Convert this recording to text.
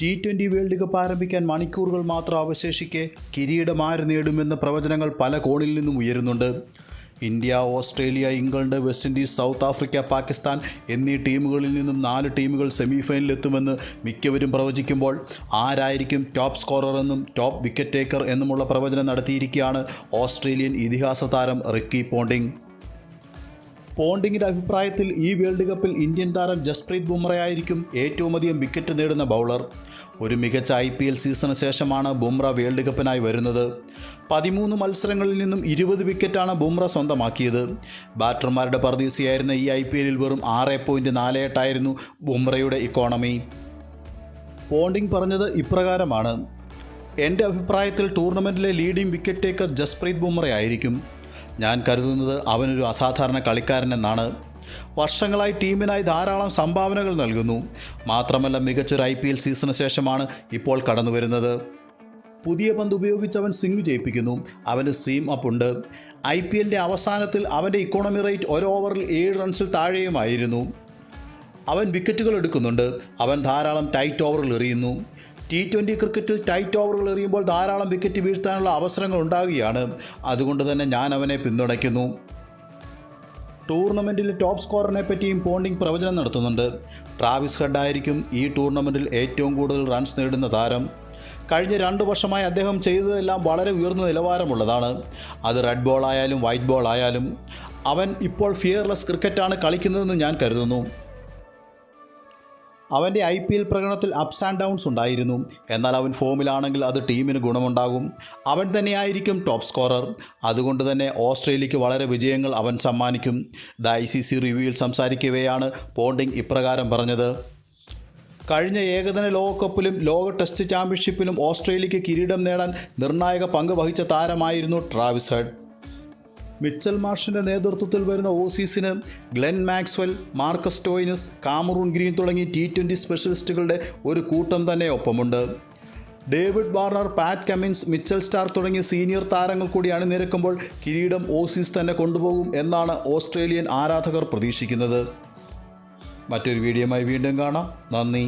T twenty world cup ആരംഭിക്കാൻ മണിക്കൂറുകൾ മാത്രം അവശേഷിക്കെ കിരീടം ആര് നേടുമെന്ന പ്രവചനങ്ങൾ പല കോണിൽ നിന്നും ഉയരുന്നുണ്ട്. India Australia England West Indies South Africa Pakistan എന്നീ ടീമുകളിൽ നിന്നും നാല് ടീമുകൾ സെമിഫൈനലിലെത്തുമെന്ന് മിക്കവരും പ്രവചിക്കുമ്പോൾ ആരായിരിക്കും ടോപ്പ് സ്കോറർ എന്നും ടോപ്പ് വിക്കറ്റ് ടേക്കർ എന്നുമുള്ള പ്രവചനം നടത്തിയിരിക്കുകയാണ് ഓസ്ട്രേലിയൻ ഇതിഹാസ താരം റിക്കി പോണ്ടിങ്. പോണ്ടിങ്ങിന്റെ അഭിപ്രായത്തിൽ ഈ വേൾഡ് കപ്പിൽ ഇന്ത്യൻ താരം ജസ്പ്രീത് ബുംറയായിരിക്കും ഏറ്റവും അധികം വിക്കറ്റ് നേടുന്ന ബൗളർ. ഒരു മികച്ച ഐ പി എൽ സീസണ് ശേഷമാണ് ബുംറ വേൾഡ് കപ്പിനായി വരുന്നത്. പതിമൂന്ന് മത്സരങ്ങളിൽ നിന്നും ഇരുപത് വിക്കറ്റാണ് ബുംറ സ്വന്തമാക്കിയത്. ബാറ്റർമാരുടെ പർദീസിയായിരുന്ന ഈ ഐ പി എല്ലിൽ വെറും ആറ് പോയിന്റ് നാല് എട്ടായിരുന്നു ബുംറയുടെ ഇക്കോണമി. പോണ്ടിങ് പറഞ്ഞത് ഇപ്രകാരമാണ്. എന്റെ അഭിപ്രായത്തിൽ ടൂർണമെന്റിലെ ലീഡിംഗ് വിക്കറ്റ് ടേക്കർ ജസ്പ്രീത് ബുംറയായിരിക്കും. ഞാൻ കരുതുന്നത് അവനൊരു അസാധാരണ കളിക്കാരനെന്നാണ് വർഷങ്ങളായി ടീമിനായി ധാരാളം സംഭാവനകൾ നൽകുന്നു. മാത്രമല്ല മികച്ചൊരു ഐ പി എൽ സീസണിന് ശേഷമാണ് ഇപ്പോൾ കടന്നു വരുന്നത് പുതിയ പന്ത് ഉപയോഗിച്ച് അവൻ സ്വിംഗ് ചെയ്യിപ്പിക്കുന്നു അവന് സീം അപ്പ് ഉണ്ട്. ഐ പി എല്ലിന്റെ അവസാനത്തിൽ അവന്റെ ഇക്കോണമി റേറ്റ് ഒരു ഓവറിൽ ഏഴ് റൺസിൽ താഴെയുമായിരുന്നു. അവൻ വിക്കറ്റുകൾ എടുക്കുന്നുണ്ട്. അവൻ ധാരാളം ടൈറ്റ് ഓവറുകൾ എറിയുന്നു. ടി ട്വന്റി ക്രിക്കറ്റിൽ ടൈറ്റ് ഓവറുകൾ എറിയുമ്പോൾ ധാരാളം വിക്കറ്റ് വീഴ്ത്താനുള്ള അവസരങ്ങൾ ഉണ്ടാകുകയാണ് അതുകൊണ്ട് തന്നെ ഞാൻ അവനെ പിന്തുണയ്ക്കുന്നു. ടൂർണമെന്റിൽ ടോപ്പ് സ്കോറിനെ പറ്റിയും പോണ്ടിങ് പ്രവചനം നടത്തുന്നുണ്ട്. ട്രാവിസ് ഹെഡായിരിക്കും ഈ ടൂർണമെന്റിൽ ഏറ്റവും കൂടുതൽ റൺസ് നേടുന്ന താരം. കഴിഞ്ഞ രണ്ട് വർഷമായി അദ്ദേഹം ചെയ്തതെല്ലാം വളരെ ഉയർന്ന നിലവാരമുള്ളതാണ്. അത് റെഡ് ബോൾ ആയാലും വൈറ്റ് ബോൾ ആയാലും അവൻ ഇപ്പോൾ ഫിയർലെസ് ക്രിക്കറ്റാണ് കളിക്കുന്നതെന്ന് ഞാൻ കരുതുന്നു. അവന്റെ ഐ പി എൽ പ്രകടനത്തിൽ അപ്സ് ആൻഡ് ഡൗൺസ് ഉണ്ടായിരുന്നു. എന്നാൽ അവൻ ഫോമിലാണെങ്കിൽ അത് ടീമിന് ഗുണമുണ്ടാകും. അവൻ തന്നെയായിരിക്കും ടോപ്പ് സ്കോറർ അതുകൊണ്ട് തന്നെ ഓസ്ട്രേലിയക്ക് വളരെ വിജയങ്ങൾ അവൻ സമ്മാനിക്കും. ദ ഐ സി സി റിവ്യൂവിൽ സംസാരിക്കവെയാണ് പോണ്ടിങ് ഇപ്രകാരം പറഞ്ഞത്. കഴിഞ്ഞ ഏകദിന ലോകകപ്പിലും ലോക ടെസ്റ്റ് ചാമ്പ്യൻഷിപ്പിലും ഓസ്ട്രേലിയക്ക് കിരീടം നേടാൻ നിർണായക പങ്ക് വഹിച്ച താരമായിരുന്നു ട്രാവിസ് ഹെഡ്. മിച്ചൽ മാർഷിന്റെ നേതൃത്വത്തിൽ വരുന്ന ഓസീസിന് Glenn Maxwell Marcus Stoinis Cameron Green തുടങ്ങി ടി ട്വന്റി സ്പെഷ്യലിസ്റ്റുകളുടെ ഒരു കൂട്ടം തന്നെ ഒപ്പമുണ്ട്. David Warner Pat Cummins Mitchell Starc തുടങ്ങിയ സീനിയർ താരങ്ങൾ കൂടി അണിനിരക്കുമ്പോൾ കിരീടം ഓസീസ് തന്നെ കൊണ്ടുപോകും എന്നാണ് ഓസ്ട്രേലിയൻ ആരാധകർ പ്രതീക്ഷിക്കുന്നത്. മറ്റൊരു വീഡിയോയുമായി വീണ്ടും കാണാം. നന്ദി.